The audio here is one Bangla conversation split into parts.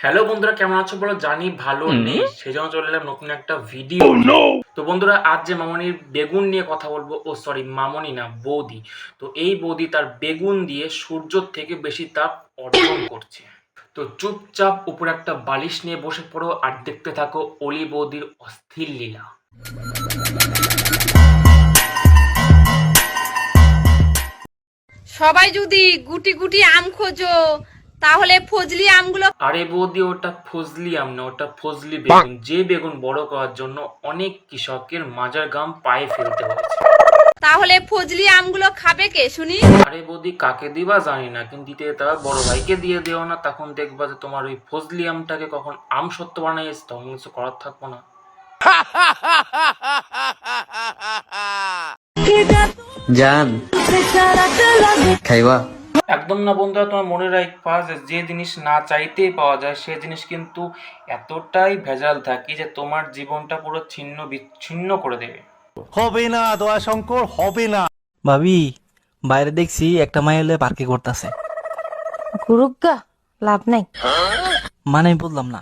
হ্যালো বন্ধুরা কেমন আছো বলো? জানি ভালো নেই সেই জন্য চলে এলাম নতুন একটা ভিডিও তো বন্ধুরা আজ যে মামনির বেগুন নিয়ে কথা বলব ও সরি মামনি না বৌদি। তো এই বৌদি তার বেগুন দিয়ে সূর্যর থেকে বেশি তাপ অর্জন করছে। তো চুপচাপ উপরে একটা বালিশ নিয়ে বসে পড়ো আর দেখতে থাকো অলি বৌদির অস্থির লীলা। সবাই যদি গুটি গুটি আম খোঁজো তাহলে ফজলি আমগুলো আরে বৌদি ওটা ফজলি আম না ওটা ফজলি বেগুন। যে বেগুন বড় করার জন্য অনেক কৃষকের মাজার গাম পায়ে ফেলতে হয়েছে। তাহলে ফজলি আমগুলো খাবে কে শুনি? আরে বৌদি কাকে দিবা জানি না কিন্তু দিতে তার বড় ভাইকে দিয়ে দিও না তখন দেখবা যে তোমার ওই ফজলি আমটাকে কখন আম সত্য বানাইছে তখন কিছু করার থাকব না। জান খাইবা? একদম না বন্ধুরা তোমার মনে রাখবা যে যে জিনিস না চাইতেই পাওয়া যায় সে জিনিস কিন্তু এতটাই ভেজাল থাকে যে তোমার জীবনটা পুরো ছিন্ন বিচ্ছিন্ন করে দেবে। হবে না দয়া শঙ্কর হবে না। ভাবি বাইরে দেখছি একটা মাইলে পার্কে করতেছে। গুরুগা লাভ নাই। মানে বললাম না।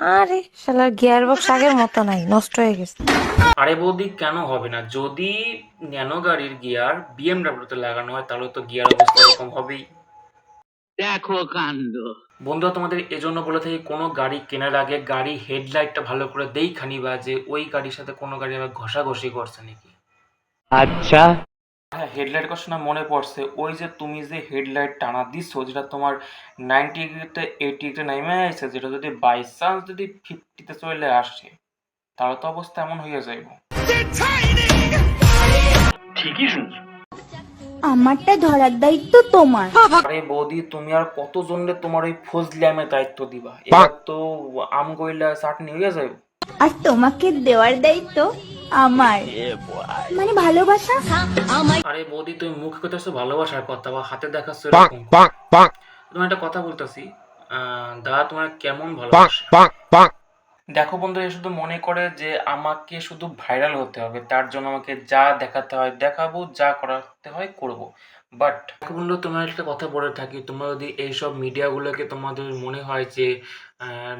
আরে শালার গিয়ার বক্স আগের মতো নাই নষ্ট হয়ে গেছে। আরে বৌদি কেন হবে না? যদি ন্যানো গাড়ির গিয়ার বিএমডাব্লিউতে লাগানো হয় তাহলে তো গিয়ার অবস্থা এরকম হবেই। দেখো কাণ্ড। বন্ধুরা তোমাদের এজন্য বলে থাকি কোনো গাড়ি কেনার আগে গাড়ি হেডলাইটটা ভালো করে দেইখানি বা যে ওই গাড়ির সাথে কোনো গাড়ি আবার ঘষাঘষি করছে নাকি। আচ্ছা। হ্যাঁ হেডলাইট কথা শোনা মনে পড়ছে। ওই যে তুমি যে হেডলাইট টানা দিচ্ছ যেটা তোমার নাইনটি ডিগ্রিতে এইটি ডিগ্রিতে নেমে আসছে যেটা যদি বাই চান্স যদি ফিফটিতে চলে আসে তাহলে তো অবস্থা এমন হয়ে যাইব। আমারটা ধরার দায়িত্ব তোমার। আরে বৌদি তুমি আর কতজনরে তোমার ওই ফজলি আমের দায়িত্ব দিবা? এবার তো আম গইলা চাটনি হয়ে যাবে আর তোমাকে দেওয়ার দায়িত্ব আমার মানে ভালোবাসা? আরে বৌদি তুমি মুখ করতেছো ভালোবাসার কথা বা হাতে দেখাচ্ছ একটা কথা বলতেছি। দাদা তোমার কেমন ভালোবাসা? দেখো বন্ধু এ শুধু মনে করে যে আমাকে শুধু ভাইরাল হতে হবে। তার জন্য আমাকে যা দেখাতে হয় দেখাবো যা করাতে হয় করব। বাট বন্ধু তোমার একটা কথা বলে থাকি। তোমরা যদি এইসব মিডিয়াগুলোকে তোমাদের মনে হয় যে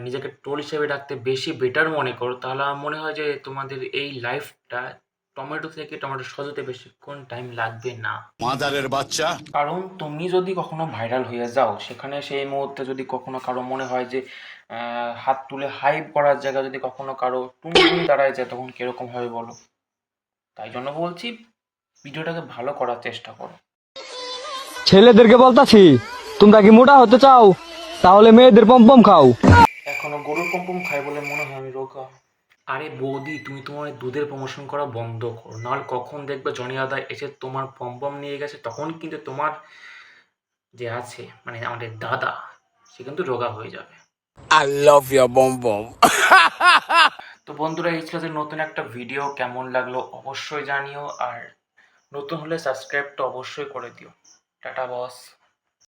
নিজেকে টোল হিসেবে রাখতে বেশি বেটার মনে করো তাহলে আমার মনে হয় যে তোমাদের এই লাইফটা টমেটো থেকে টমেটো সজাতে বেশিক্ষণ টাইম লাগবে না। মাদারের বাচ্চা। কারণ তুমি যদি কখনো ভাইরাল হয়ে যাও সেখানে সেই মুহূর্তে যদি কখনো কারও মনে হয় যে হাত তুলে হাইপ করার জায়গায় যদি কখনো কারও টুনটুনি দাঁড়ায় যায় তখন কীরকম হবে বলো? তাই জন্য বলছি ভিডিওটাকে ভালো করার চেষ্টা করো। ছেলেদেরকে বলতাছি তোমরা কি মোটা হতে চাও? তাহলে মেয়েদের পম্পম খাও। এখনও গরুর পম্পম খাই বলে মনে হয় আমি রোগা। আরে বৌদি তুমি তোমার দুধের প্রমোশন করা বন্ধ করো। নাহলে কখন দেখবে জনি আদা এসে তোমার পম্পম নিয়ে গেছে তখন কিন্তু তোমার যে আছে মানে আমাদের দাদা সে কিন্তু রোগা হয়ে যাবে। আই লাভ ইউ বম বম তো বন্ধুরা এই ছিল যে নতুন একটা ভিডিও কেমন লাগল অবশ্যই জানিও আর নতুন হলে সাবস্ক্রাইবটা অবশ্যই করে দিও। Tata boss.